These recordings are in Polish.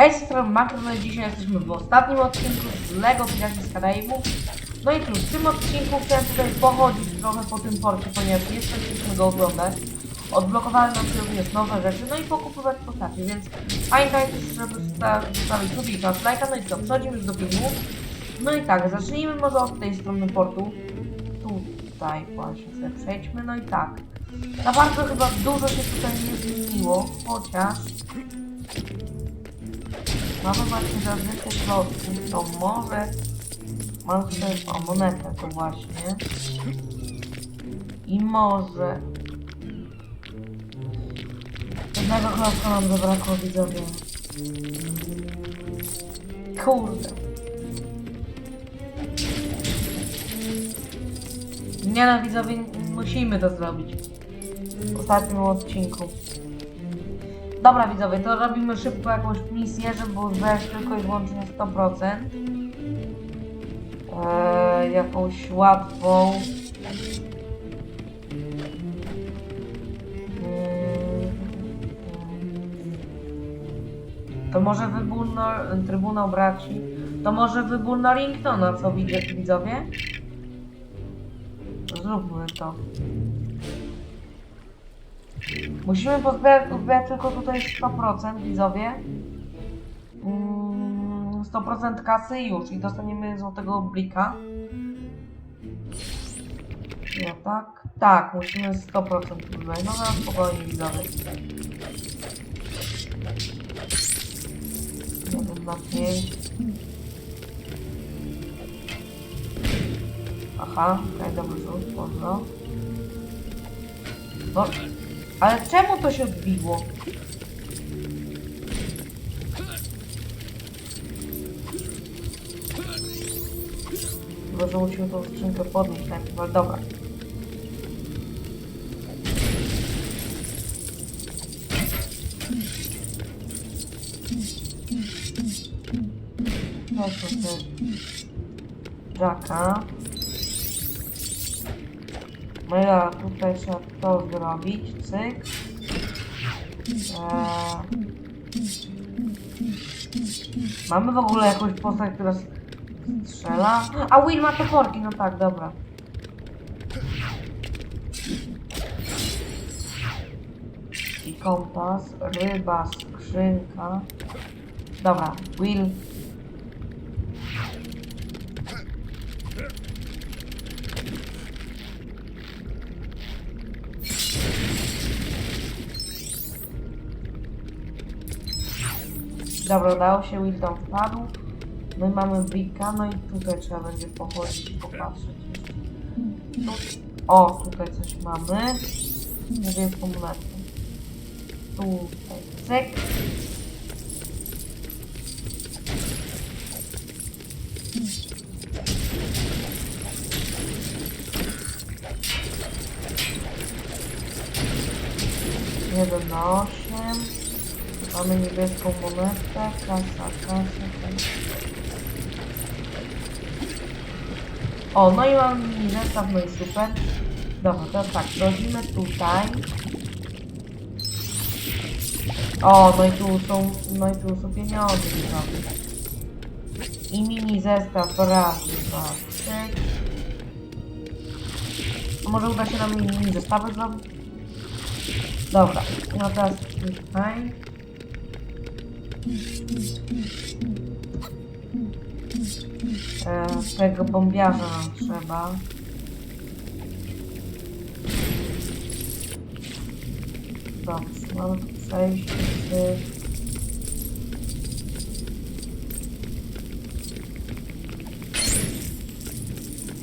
Hej, z strony Makro, no i dzisiaj jesteśmy w ostatnim odcinku z LEGO Piraci z Karaibów. No i cóż, w tym odcinku chciałem tutaj pochodzić trochę po tym porcie, ponieważ nie chcieliśmy go oglądać. Odblokowałem nam również nowe rzeczy, no i pokupywać postacie, więc pamiętajcie, żeby sta- zostawić subika, lajka, no i co, przechodzimy już do filmu. No i tak, zacznijmy może od tej strony portu. Tutaj właśnie sobie przejdźmy, no i tak. Za bardzo chyba dużo się tutaj nie zmieniło, chociaż... Mamy właśnie zazwyczaj klocki, to może... Mam tutaj o, monetę to właśnie. I może... Jednego klocka nam zabrakło widzowie. Kurde. Nie no widzowie, musimy to zrobić. W ostatnim odcinku. Dobra widzowie, to robimy szybko jakąś misję, żeby zbierać tylko i wyłącznie 100%. Eee, jakąś łatwą. Mm. To może wybór no, Trybunał Braci. To może wybór Norringtona, co widz- widzowie? Zróbmy to. Musimy pozbierać, pozbierać tylko tutaj 100% widzowie. Mm, 100% kasy i już i dostaniemy złotego blika. No tak? Tak, musimy 100% tutaj. No na spokojnie widzowie. Jeden na 5. Aha, okej, dobry rzut. No, ale czemu to się odbiło? Chyba, że musimy tą skrzynkę podnieść najpierw, ale dobra. No to. Jacka. No ja tutaj trzeba to zrobić, cyk. Mamy w ogóle jakąś postać, która strzela? A Will ma toporki, no tak, dobra. I kompas, ryba, skrzynka. Dobra, Will. Dobra, udało się, Will tam wpadł. My mamy Blika, no i tutaj trzeba będzie pochodzić, popatrzeć. Tu. O, tutaj coś mamy. Niebieską monetę. Tutaj, cyk. Jeden na osiem. Mamy niebieską monetę, kasa, kasa. O, no i mini zestaw, no i super. Dobra, to tak, wchodzimy tutaj. O, no i tu są, no i tu są pieniądze, widzowie. I mini zestaw raz, dwa, trzy. Może uda się nam mini zestawy zrobić? Dobra, no teraz tutaj. E, tego bombiarza nam trzeba. Dobrze, mamy przejście. cyk.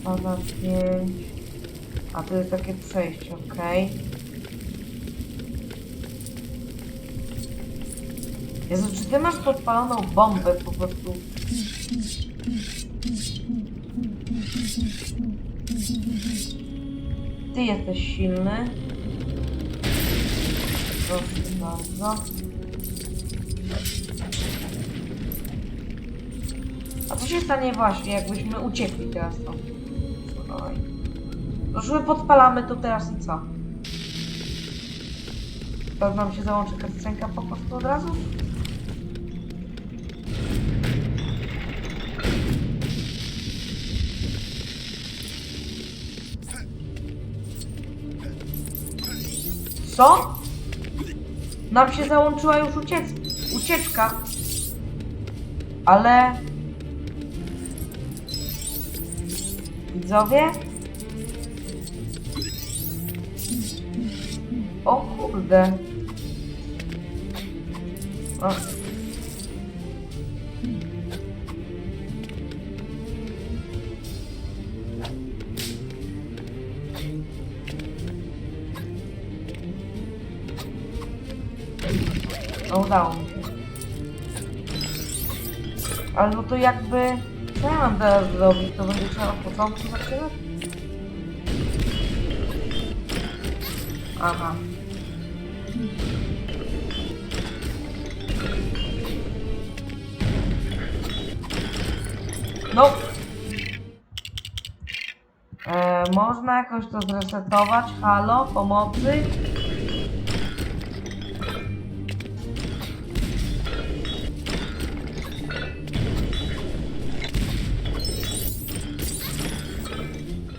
Pada pięć. A to jest takie przejście, okej. Jezu, czy ty masz podpaloną bombę po prostu? Ty jesteś silny. Proszę bardzo. A co się stanie właśnie, jakbyśmy uciekli teraz? Oj. Już my podpalamy to teraz i co? To nam się załączy kastenka po prostu od razu? Co? Nam się załączyła już uciec ucieczka. Ale... Widzowie? O kurde. O. Ale no to jakby... Co ja mam teraz zrobić? To będzie trzeba od początku zaczynać? Aha. No. E, można jakoś to zresetować? Halo? Pomocy?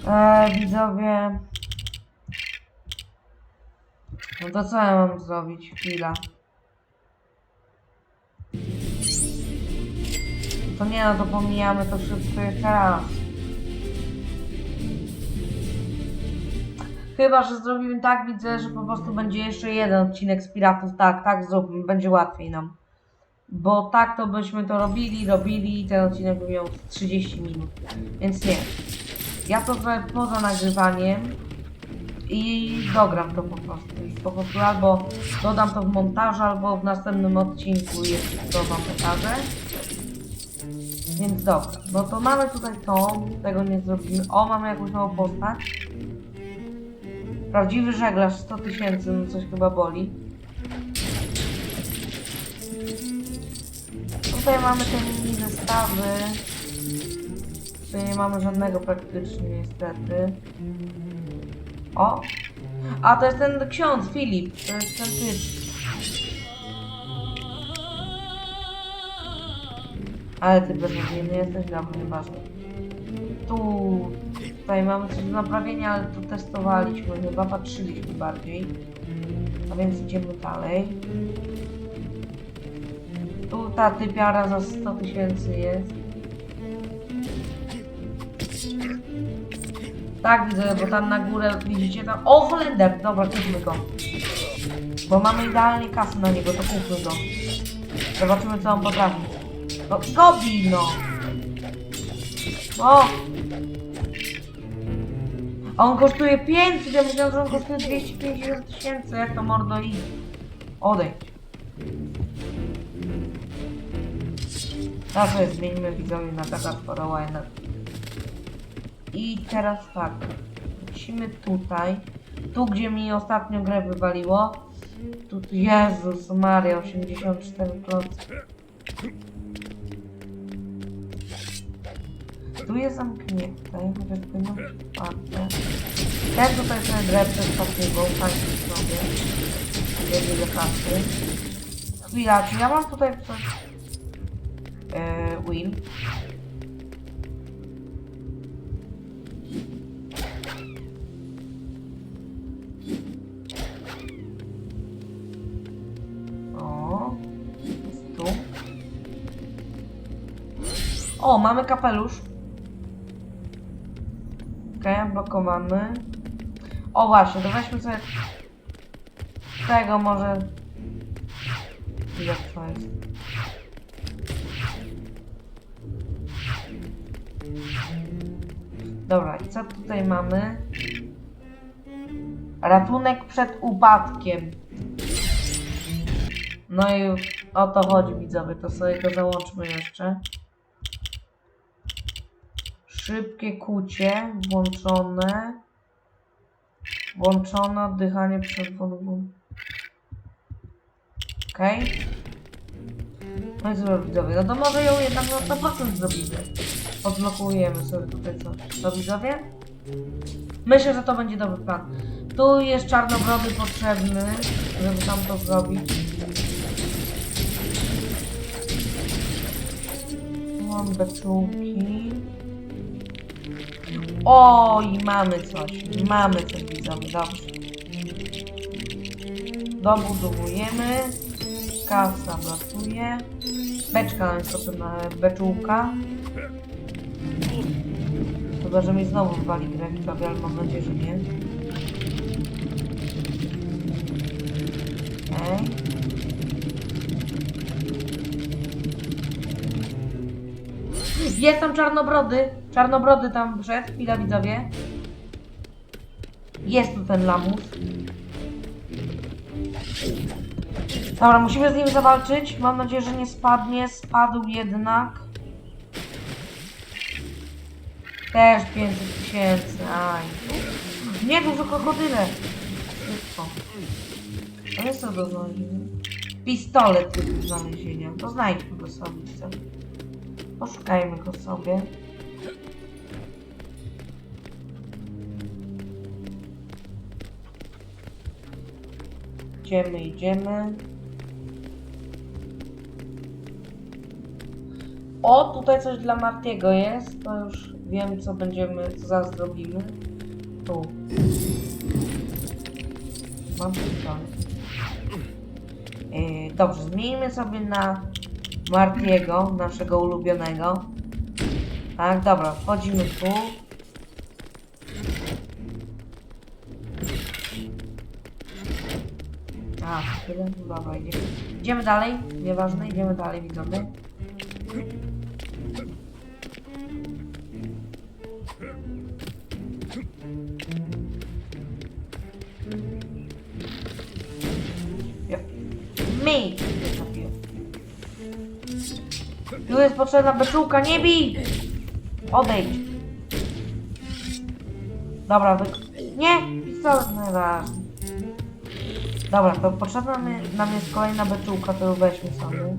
E, widzowie. No to co ja mam zrobić? Chwila. To nie no, to pomijamy to wszystko jeszcze raz. Chyba, że zrobimy tak, widzę, że po prostu będzie jeszcze jeden odcinek z Piratów. Tak, tak zróbmy, będzie łatwiej nam. Bo tak to byśmy to robili, robili i ten odcinek by miał 30 minut. Więc nie. Ja to zrobię poza nagrywaniem i dogram to po prostu. Po prostu albo dodam to w montażu, albo w następnym odcinku jeszcze to wam pokażę. Więc dobra, no to mamy tutaj to, tego nie zrobimy. O, mamy jakąś nową postać. Prawdziwy żeglarz 100 tysięcy, no coś chyba boli. Tutaj mamy te mini zestawy. Tutaj nie mamy żadnego praktycznie niestety. O! A to jest ten ksiądz, Filip. To jest ten typ. Ale ty beznadziejny jesteś, dobra, nieważne. Tu, tutaj mamy coś do naprawienia, ale tu testowaliśmy, chyba patrzyliśmy bardziej. A więc idziemy dalej. Tu ta typiara za 100 tysięcy jest. Tak widzę, bo tam na górę widzicie tam. O, Holender! Dobra, kupmy go. Bo mamy idealnie kasy na niego, to kupmy go. Zobaczymy co on potrafi. No, Gobi, no! O! A on kosztuje 500, ja myślałem, że on kosztuje 250 tysięcy, jak to mordo i... Odejdź. Teraz zmienimy widzowie na taka Forowiner. I teraz tak. Musimy tutaj. Tu, gdzie mi ostatnio grę wywaliło. Tu, Jezus Maria, 84%. Tu jest zamknięte, chociaż powinno być otwarte. Ten tutaj tę grę przeskakujał, fajnie sobie. Jest ile kasy. Chwila, czy ja mam tutaj coś... Yy, win. O, mamy kapelusz. Okej, okay, bloko mamy. O właśnie, to weźmy sobie tego może. Jak to jest? Dobra, i co tutaj mamy? Ratunek przed upadkiem. No i o to chodzi widzowie, to sobie to załączmy jeszcze. Szybkie kucie włączone. Włączone oddychanie przed wodą. Okej. Okay. No i co widzowie, no to może ją jednak na 100% zrobimy. Odblokujemy sobie tutaj co. To widzowie? Myślę, że to będzie dobry plan. Tu jest czarnobrody potrzebny, żeby tam to zrobić. Mam beczułki. O, i mamy coś. Mamy coś, widzowie, dobrze. dobudowujemy. Kasa brakuje. Beczka nam jest potrzebna, beczułka. Chyba, że mi znowu wali widzowie, ale mam nadzieję, że nie. Okej. Jest tam czarnobrody. Czarnobrody tam przed. Chwila widzowie. Jest tu ten lamus. Dobra, musimy z nim zawalczyć. Mam nadzieję, że nie spadnie. Spadł jednak. Też 500 tysięcy. Aj. Nie, dużo krokodyle. Szybko. To jest to do znalezienia. Pistolet do znalezienia. To znajdźmy go sobie. Poszukajmy go sobie. Idziemy, idziemy. O, tutaj coś dla Martiego jest. To już wiem, co będziemy, co zaraz zrobimy. Tu. Mam pistolet. Yy, dobrze, zmienimy sobie na Martiego, naszego ulubionego. Tak, dobra, wchodzimy tu. Tyle? Dobra, idziemy. Idziemy dalej, nieważne, idziemy dalej, widzowie. Mi! Nie. Tu jest potrzebna beczułka, nie bij! Odejdź. Dobra, wy... Nie! Pistolet najważniejszy. Dobra, to potrzebna nam jest kolejna beczułka, to weźmy sobie.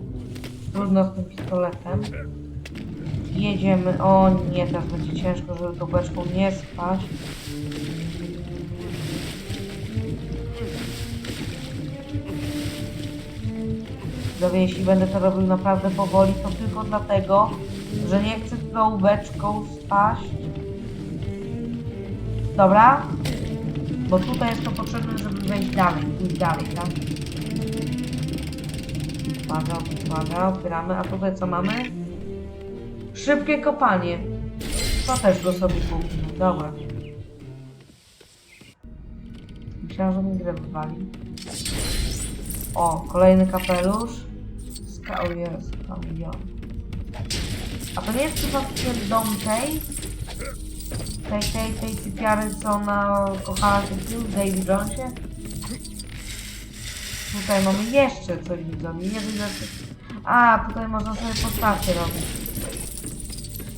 Trudno z tym pistoletem. Jedziemy. O nie, teraz będzie ciężko, żeby tą beczką nie spać. Widzowie, jeśli będę to robił naprawdę powoli, to tylko dlatego, że nie chcę tą beczką spaść. Dobra? Bo tutaj jest to potrzebne, żeby wejść dalej, pójść dalej, tak? Uwaga, uwaga, otwieramy. A tutaj co mamy? Szybkie kopanie. To też go sobie kupimy. Dobra. Myślałam, że mi grę wywali. O, kolejny kapelusz. Ska o jest. A to nie jest przypadkiem dom tej? Tej, tej, tej typiary, co ona kochała się w David Jonesie? Tutaj mamy jeszcze coś widzowie, nie wiem jak... A, tutaj można sobie postacie robić.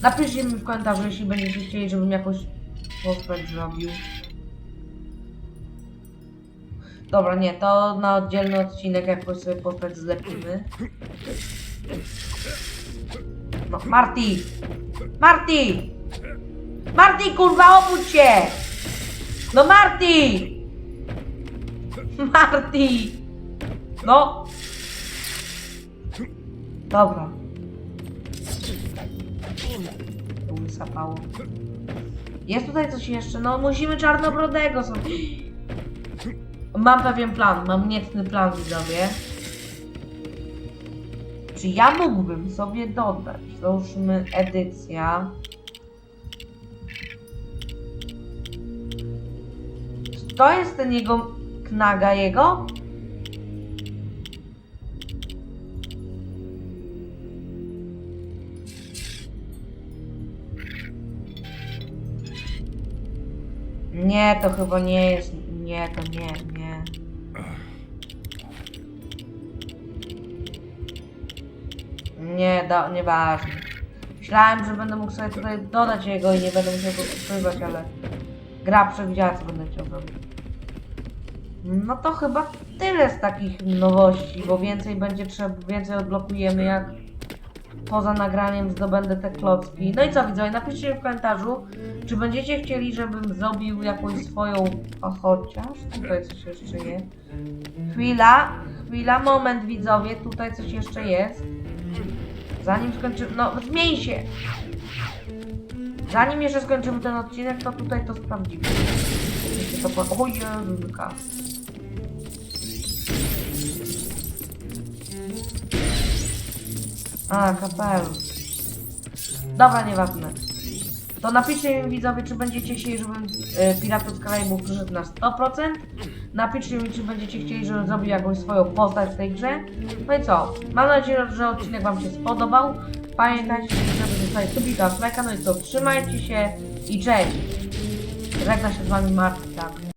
Napiszcie mi w komentarzu, jeśli będziecie chcieli, żebym jakąś postać zrobił. Dobra, nie, to na oddzielny odcinek jakoś sobie postać zlepimy. No, Marty! Marty! Marty, kurwa, obudź się! No, Marty! Marty! No! Dobra. To mi sapało. Jest tutaj coś jeszcze? No, musimy czarnobrodego sobie. Mam pewien plan, mam niecny plan, widzowie. Czy ja mógłbym sobie dodać, załóżmy edycja. To jest ten jego knaga jego? Nie, to chyba nie jest. Nie, to nie, nie. Nie, do, nieważne. Myślałem, że będę mógł sobie tutaj dodać jego i nie będę musiał go ukrywać, ale gra przewidziała, co będę chciał robić. No to chyba tyle z takich nowości, bo więcej będzie trzeba, więcej odblokujemy jak poza nagraniem zdobędę te klocki. No i co widzowie, napiszcie w komentarzu, czy będziecie chcieli, żebym zrobił jakąś swoją... O, chociaż tutaj coś jeszcze jest. Chwila, chwila, moment widzowie, tutaj coś jeszcze jest. Zanim skończymy... No, zmień się! Zanim jeszcze skończymy ten odcinek, to tutaj to sprawdzimy. Po... O Jezuka. A, kapelusz. Dobra, nieważne. To napiszcie mi widzowie, czy będziecie chcieli, żebym y, Piratów z przyszedł na 100%. Napiszcie mi, czy będziecie chcieli, żebym zrobił jakąś swoją postać w tej grze. No i co? Mam nadzieję, że odcinek Wam się spodobał. Pamiętajcie, żeby zostawić subika, lajka. No i co? Trzymajcie się i cześć! Żegna się z Wami Marta.